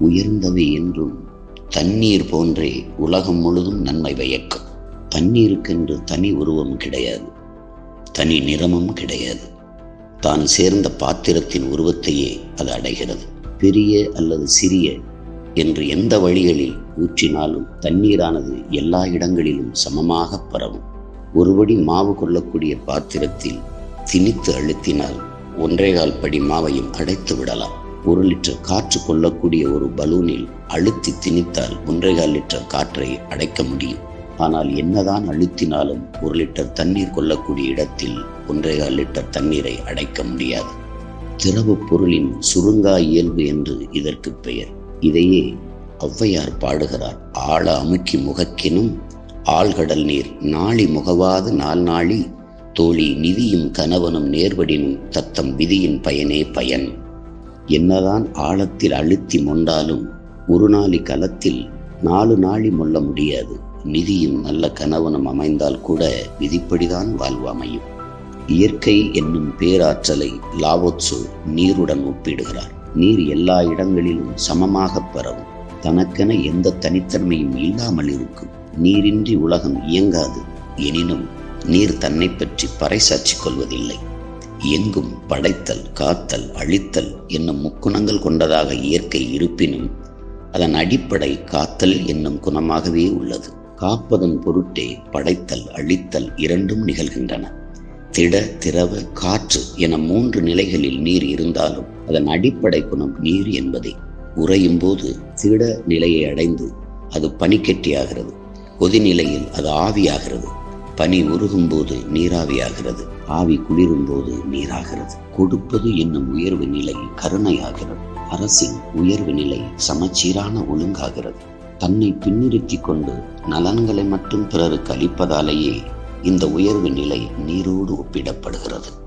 உயர்ந்தவை என்றும் தண்ணீர் போன்றே உலகம் முழுதும் நன்மை பயக்கும் தண்ணீருக்கென்று தனி உருவம் கிடையாது தனி நிறமும் கிடையாது. தான் சேர்ந்த பாத்திரத்தின் உருவத்தையே அது அடைகிறது. பெரிய அல்லது சிறிய என்று எந்த வழிகளில் ஊற்றினாலும் தண்ணீரானது எல்லா இடங்களிலும் சமமாக பரவும். ஒருபடி மாவு கொள்ளக்கூடிய பாத்திரத்தில் திணித்து அழுத்தினால் ஒன்றேகால் படி மாவையும் அடைத்து விடலாம். ஒரு லிட்டர் காற்று கொள்ளக்கூடிய ஒரு பலூனில் அழுத்தி திணித்தால் ஒன்றேகால் லிட்டர் காற்றை அடைக்க முடியும். ஆனால் என்னதான் அழுத்தினாலும் ஒரு லிட்டர் தண்ணீர் கொள்ளக்கூடிய இடத்தில் ஒன்றேகால் லிட்டர் தண்ணீரை அடைக்க முடியாது. திரவ பொருளின் சுருங்கா இயல்பு என்று இதற்கு பெயர். இதையே ஔவையார் பாடுகிறார். ஆழ அமுக்கி முகக்கினும் ஆழ்கடல் நீர் நாளி முகவாது நாள் நாளி தோழி நிதியும் கணவனும் நேர்வடினும் தத்தம் விதியின் பயனே பயன். என்னதான் ஆழத்தில் அழுத்தி மொண்டாலும் ஒரு நாளி களத்தில் நாலு நாளி மொல்ல முடியாது. நிதியும் நல்ல கணவனும் அமைந்தால் கூட விதிப்படிதான் வாழ்வு அமையும். இயற்கை என்னும் பேராற்றலை லாவோத்சு நீருடன் ஒப்பிடுகிறார். நீர் எல்லா இடங்களிலும் சமமாக பரவும். தனக்கென எந்த தனித்தன்மையும் இல்லாமல் இருக்கும். நீரின்றி உலகம் இயங்காது. எனினும் நீர் தன்னை பற்றி பறைசாற்றிக் கொள்வதில்லை. எங்கும் படைத்தல் காத்தல் அழித்தல் என்னும் முக்குணங்கள் கொண்டதாக இயற்கை இருப்பினும் அதன் அடிப்படை காத்தல் என்னும் குணமாகவே உள்ளது. காப்பதன் பொருட்டே படைத்தல் அழித்தல் இரண்டும் நிகழ்கின்றன. திட திரவ காற்று என மூன்று நிலைகளில் நீர் இருந்தாலும் அதன் அடிப்படை குணம் நீர் என்பதே. உறையும் போது திட நிலையை அடைந்து அது பனிக்கட்டியாகிறது. கொதிநிலையில் அது ஆவியாகிறது. பனி உருகும் போது நீராவியாகிறது. ஆவி குளிரும்போது நீராகிறது. கொடுப்பது என்னும் உயர்வு நிலை கருணையாகிறது. அரசின் உயர்வு நிலை சமச்சீரான ஒழுங்காகிறது. தன்னை பின்னிறுத்தி கொண்டு நலன்களை மட்டும் பிறருக்கு அளிப்பதாலேயே இந்த உயர்வு நிலை நீரோடு ஒப்பிடப்படுகிறது.